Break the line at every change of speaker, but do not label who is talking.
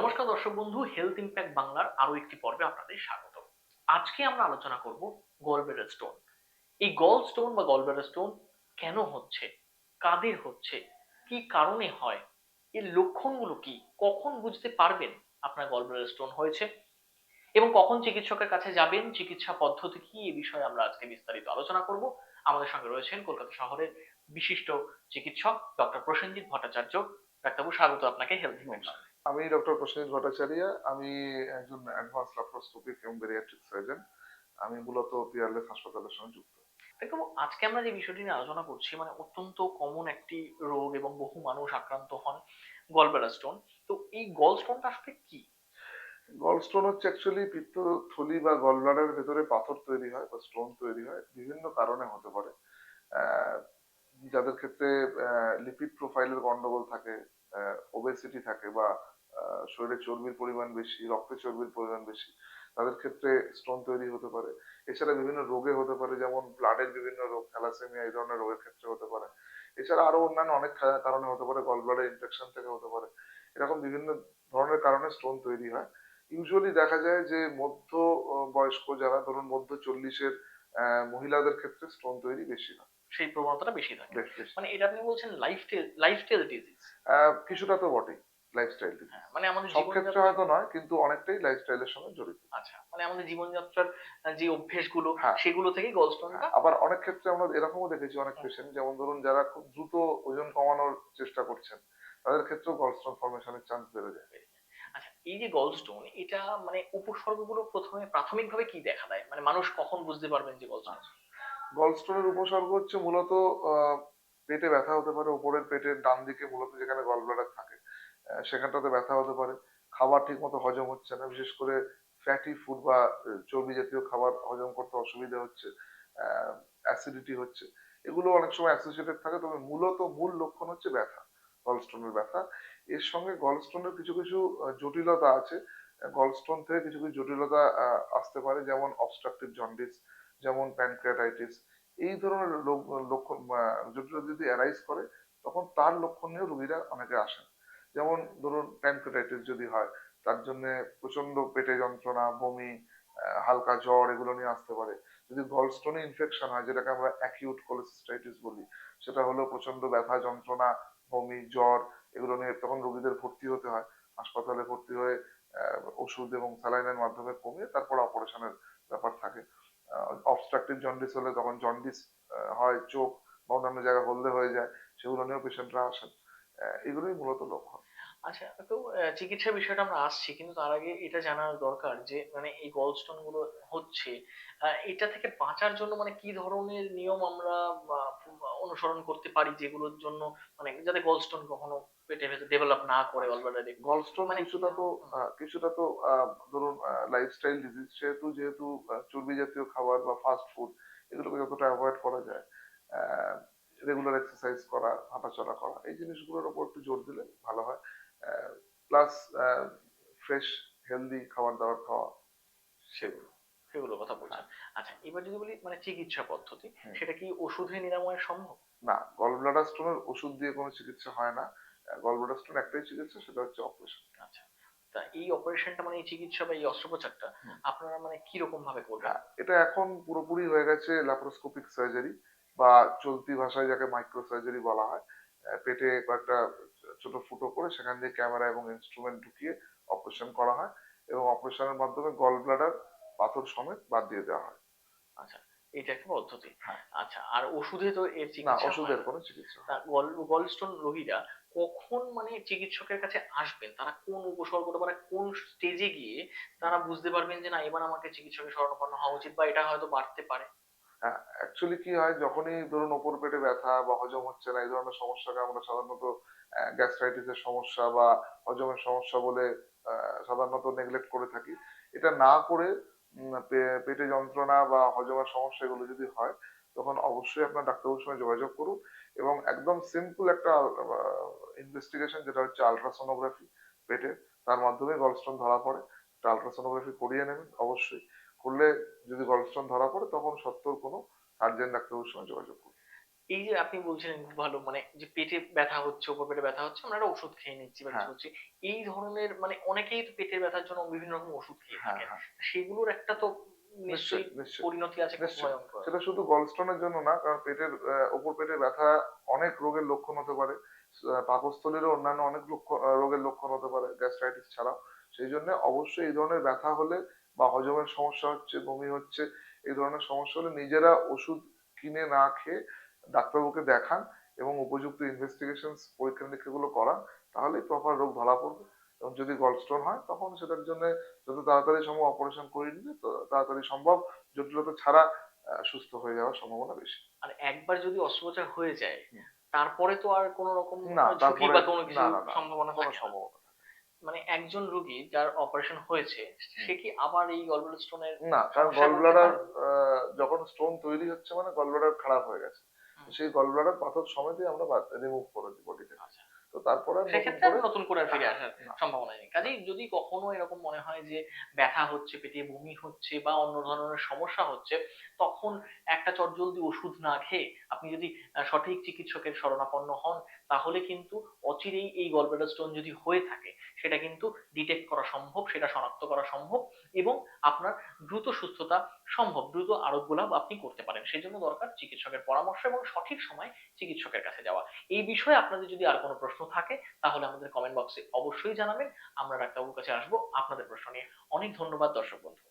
নমস্কার দর্শক বন্ধু হেলথ ইম্প্যাক্ট বাংলার আরও একটি পর্বে আপনাদের স্বাগত। আজকে আমরা আলোচনা করব গলব্লাডার স্টোন এই গল স্টোন বা গলব্লাডার স্টোন কেন হচ্ছে? কাদের হচ্ছে? কি কারণে হয়? এর লক্ষণগুলো কি? কখন বুঝতে পারবেন আপনার গলব্লাডার স্টোন হয়েছে? এবং কখন চিকিৎসকের কাছে যাবেন? চিকিৎসা পদ্ধতি কি? এ বিষয়ে আমরা আজকে বিস্তারিত আলোচনা করব। আমাদের সঙ্গে রয়েছেন কলকাতা শহরের বিশিষ্ট চিকিৎসক ডক্টর প্রসেনজিৎ ভট্টাচার্য। ডাক্তারবাবু, স্বাগত আপনাকে হেলথ ইম্প্যাক্ট
আমি ডক্টর প্রসেনজিৎ ভট্টাচার্য আমি একজন অ্যাডভান্স ল্যাপ্রোস্কোপিক এবং বেরিয়াট্রিক সার্জন আমি মূলত পিয়ারলেস হাসপাতালের সঙ্গে যুক্ত।
দেখো আজকে আমরা যে বিষয়টি নিয়ে আলোচনা করছি মানে অত্যন্ত কমন একটি রোগ এবং বহু মানুষ আক্রান্ত হন গলব্লাডার স্টোন তো এই গল স্টোনটা আসলে কি?
গল স্টোন হচ্ছে অ্যাকচুয়ালি পিত্তথলি বা গল ব্লাডারের ভেতরে পাথর তৈরি হয় বা স্টোন তৈরি হয় বিভিন্ন কারণে হতে পারে। যাদের ক্ষেত্রে লিপিড প্রোফাইলের গন্ডগোল থাকে ওবেসিটি থাকে বা শরীরে চর্বির পরিমাণ বেশি, রক্তে চর্বির পরিমাণ বেশি, তাদের ক্ষেত্রে স্টোন তৈরি হতে পারে। এছাড়া বিভিন্ন রোগে হতে পারে, যেমন ব্লাডের বিভিন্ন রোগ থ্যালাসেমিয়া এই ধরনের রোগের ক্ষেত্রে হতে পারে। এছাড়া আরও অন্যান্য অনেক কারণে হতে পারে গল ব্লাডার ইনফেকশন থেকে হতে পারে। এরকম বিভিন্ন ধরনের কারণে স্টোন তৈরি হয়। ইউজুয়ালি দেখা যায় যে মধ্য বয়স্ক যারা, ধরুন মধ্য চল্লিশের মহিলাদের ক্ষেত্রে স্টোন তৈরি বেশি হয়।
সেই প্রবণতাটা বেশি থাকে। মানে এটা আপনি বলছেন লাইফস্টাইল লাইফস্টাইল ডিজিজ
কিছুটা তো বটেই লাইফস্টাইল
মানে আমাদের
সব ক্ষেত্রে হয়তো নয় কিন্তু অনেকটাই লাইফস্টাইলের সঙ্গে জড়িত।
আচ্ছা মানে আমাদের জীবনযাত্রার যে অভ্যেসগুলো
হ্যাঁ।
সেগুলো থেকেই গল স্টোনটা
আবার অনেক ক্ষেত্রে আমরা এরকমও দেখেছি অনেক। পেশেন্ট যেমন ধরুন যারা খুব দ্রুত ওজন কমানোর চেষ্টা করছেন তাদের ক্ষেত্রেও গলস্টোন ফর্মেশনের চান্স বেড়ে যায়।
আচ্ছা এই যে গল স্টোন এটা মানে উপসর্গগুলো প্রথমে প্রাথমিকভাবে কি দেখা দেয়? মানে মানুষ কখন বুঝতে পারবেন যে গল স্টোন
গলস্টোনের উপসর্গ হচ্ছে মূলত পেটে ব্যথা হতে পারে, উপরের পেটের ডান দিকে মূলত যেখানে গল ব্লাডার থাকে সেখানটাতে ব্যথা হতে পারে। খাবার ঠিক মতো হজম হচ্ছে না, বিশেষ করে ফ্যাটি ফুড বা চর্বি জাতীয় খাবার হজম করতে অসুবিধা হচ্ছে অ্যাসিডিটি হচ্ছে। এগুলো অনেক সময় অ্যাসোসিয়েটেড থাকে, তবে মূলত মূল লক্ষণ হচ্ছে ব্যথা গলস্টোনের ব্যথা। এর সঙ্গে গলস্টোনের কিছু কিছু জটিলতা আছে। গলস্টোন থেকে কিছু কিছু জটিলতা আসতে পারে, যেমন অবস্ট্রাকটিভ জন্ডিস যেমন প্যানক্রিয়াটাইটিস এই ধরনের লোক- লক্ষণ জটিলতা যদি অ্যারাইজ করে, তখন তার লক্ষণ নিয়ে রোগীরা অনেকে আসেন। যেমন ধরুন প্যানক্রিয়াটাইটিস যদি হয়, তার জন্য প্রচণ্ড পেটে যন্ত্রণা, বমি হালকা জ্বর এগুলো নিয়ে আসতে পারে। যদি গলস্টোনে ইনফেকশন হয়, যেটাকে আমরা অ্যাকিউট কোলেসিস্টাইটিস বলি, সেটা হলো প্রচণ্ড ব্যথা, যন্ত্রণা, বমি, জ্বর এগুলো নিয়ে তখন রোগীদের ভর্তি হতে হয়। হাসপাতালে ভর্তি হয়ে ওষুধ এবং স্যালাইনের মাধ্যমে কমিয়ে তারপর অপারেশনের ব্যাপার থাকে। অবস্ট্রাকটিভ জন্ডিস হলে তখন জন্ডিস হয়, চোখ বা অন্যান্য জায়গায় হলদে হয়ে যায়, সেগুলো নিয়েও পেশেন্টরা আসেন। এগুলোই মূলত লক্ষণ।
আচ্ছা তো চিকিৎসা বিষয়টা আমরা আসছি কিন্তু তার আগে এটা জানার দরকার যে মানে এই গলস্টোনগুলো হচ্ছে আহ, এটা থেকে বাঁচার জন্য মানে কি ধরনের নিয়ম আমরা অনুসরণ করতে পারি যেগুলোর জন্য মানে যাতে গলস্টোন কখনো পেটে ভেতরে ডেভেলপ না করে অলরেডি
গলস্টোন
মানে
কিছুটা তো কিছুটা তো আহ, ধরুন লাইফস্টাইল ডিজিজ সেহেতু যেহেতু চর্বি জাতীয় খাবার বা ফাস্ট ফুড এগুলোকে যতটা অ্যাভয়েড করা যায় রেগুলার এক্সারসাইজ করা হাঁটাচলা করা এই জিনিসগুলোর উপর একটু জোর দিলে ভালো হয়। প্লাস ফ্রেশ হেলদি খাবার দাবার খাওয়া
সেগুলো। সেগুলো কথা বলছেন। আচ্ছা এবার যদি বলি মানে চিকিৎসা পদ্ধতি সেটা কি ওষুধে নিরাময় সম্ভব?
না গল ব্লাডার স্টোনের ওষুধ দিয়ে কোনো চিকিৎসা হয় না। গল ব্লাডার স্টোন একটাই চিকিৎসা সেটা হচ্ছে অপারেশন
আচ্ছা তা এই অপারেশনটা মানে এই চিকিৎসা বা এই অস্ত্রোপচারটা আপনারা মানে কি রকম ভাবে করবেন?
হ্যাঁ এটা এখন পুরোপুরি হয়ে গেছে ল্যাপ্রোস্কোপিক সার্জারি বা চলতি ভাষায় যাকে মাইক্রো সার্জারি বলা হয় পেটে কয়েকটা ছোট ফুটো করে সেখান দিয়ে ক্যামেরা এবং ইনস্ট্রুমেন্ট ঢুকিয়ে অপারেশন করা হয় এবং অপারেশনের মাধ্যমে গল ব্লাডার পাথর সমেত বাদ দিয়ে দেওয়া হয়।
আচ্ছা এটা একটা পদ্ধতি।
হ্যাঁ।
আচ্ছা আর ওষুধে তো এর চিকিৎসা
ওষুধের। কোনো চিকিৎসা
গল গলস্টোন রোগীরা কখন মানে চিকিৎসকের কাছে আসবেন? তারা কোন উপসর্গটা মানে কোন স্টেজে গিয়ে তারা বুঝতে পারবেন যে না এবার আমাকে চিকিৎসকের শরণাপন্ন হওয়া উচিত বা এটা হয়তো বাড়তে পারে?
অ্যাকচুয়ালি কি হয় যখনই ধরুন ওপর পেটে ব্যথা বা হজম হচ্ছে না এই ধরনের সমস্যাকে আমরা সাধারণত গ্যাস্ট্রাইটিসের সমস্যা বা হজমের সমস্যা বলে আহ, সাধারণত নেগলেক্ট করে থাকি। এটা না করে পেটে যন্ত্রণা বা হজমের সমস্যা এগুলো যদি হয় তখন অবশ্যই আপনার ডাক্তারবাবুর সঙ্গে যোগাযোগ করুন এবং একদম সিম্পল একটা ইনভেস্টিগেশন যেটা হচ্ছে আলট্রাসোনোগ্রাফি পেটে তার মাধ্যমে গলস্টোন ধরা পড়ে। আলট্রাসোনোগ্রাফি করিয়ে নেবেন অবশ্যই। করলে যদি গলস্টোন ধরা পড়ে তখন সত্তর কোনো সার্জেন ডাক্তারবাবুর সঙ্গে যোগাযোগ করুন।
এই যে আপনি বলছিলেন ভালো মানে যে পেটে ব্যথা হচ্ছে উপর পেটে ব্যথা হচ্ছে আমরা একটা ওষুধ খেয়ে নিচ্ছি বা কিছু
হ্যাঁ।
হচ্ছে এই ধরনের মানে অনেকেই তো পেটের ব্যথার জন্য বিভিন্ন রকম ওষুধ খেয়ে
হ্যাঁ
থাকে
হ্যাঁ।
সেগুলোর একটা তো
নিশ্চয়ই
পরিণতি আছে
সেটা শুধু গলস্টোনের জন্য না কারণ পেটের উপর পেটের ব্যথা অনেক রোগের লক্ষণ হতে পারে পাকস্থলীরও অন্যান্য অনেক রোগের লক্ষণ হতে পারে গ্যাস্ট্রাইটিস ছাড়াও। সেই জন্য অবশ্যই এই ধরনের ব্যথা হলে বা হজমের সমস্যা হচ্ছে বমি হচ্ছে এই ধরনের সমস্যা হলে নিজেরা ওষুধ কিনে না খেয়ে ডাক্তারবাবুকে দেখান এবং উপযুক্ত ইনভেস্টিগেশন পরীক্ষা নিরীক্ষাগুলো করান তাহলেই প্রপার রোগ ধরা পড়বে। এবং যদি গলস্টোন হয় তখন সেটার জন্য যত তাড়াতাড়ি সম্ভব অপারেশন করে নিলে তো তাড়াতাড়ি সম্ভব জটিলতা ছাড়া সুস্থ হয়ে যাওয়ার সম্ভাবনা বেশি।
আর একবার যদি অস্ত্রোপচার হয়ে যায় তারপরে তো আর কোনো রকম
না, তারপরে-
কোনো কিছু সম্ভাবনা
কোনো সম্ভাবনা।
মানে একজন রোগী যার অপারেশন হয়েছে সে কি আবার এই গলব্লাডার স্টোনের
না কারণ
গলব্লাডার?
যখন স্টোন তৈরি হচ্ছে মানে গলব্লাডার খারাপ হয়ে গেছে সেই গলব্লাডার পাথর সমেতই আমরা রিমুভ করে দিই বডি থেকে। তো তারপরে
সেক্ষেত্রে নতুন করে ফিরে আসার সম্ভাবনা নেই। কাজেই যদি কখনো এরকম মনে হয় যে ব্যথা হচ্ছে পেটে বমি হচ্ছে বা অন্য ধরনের সমস্যা হচ্ছে তখন একটা চটজলদি ওষুধ না খেয়ে আপনি যদি সঠিক চিকিৎসকের শরণাপন্ন হন তাহলে কিন্তু অচিরেই এই গলব্লাডার স্টোন যদি হয়ে থাকে সেটা কিন্তু ডিটেক্ট করা সম্ভব সেটা শনাক্ত করা সম্ভব এবং আপনার দ্রুত সুস্থতা সম্ভব, দ্রুত আরোগ্য লাভ আপনি করতে পারেন। সেজন্য দরকার চিকিৎসকের পরামর্শ এবং সঠিক সময় চিকিৎসকের কাছে যাওয়া। এই বিষয়ে আপনাদের যদি আর কোনো প্রশ্ন থাকে, তাহলে আমাদের কমেন্ট বক্সে অবশ্যই জানাবেন। আমরা ডাক্তারবাবুর কাছে আসব আপনাদের প্রশ্ন নিয়ে। অনেক ধন্যবাদ দর্শক বন্ধু।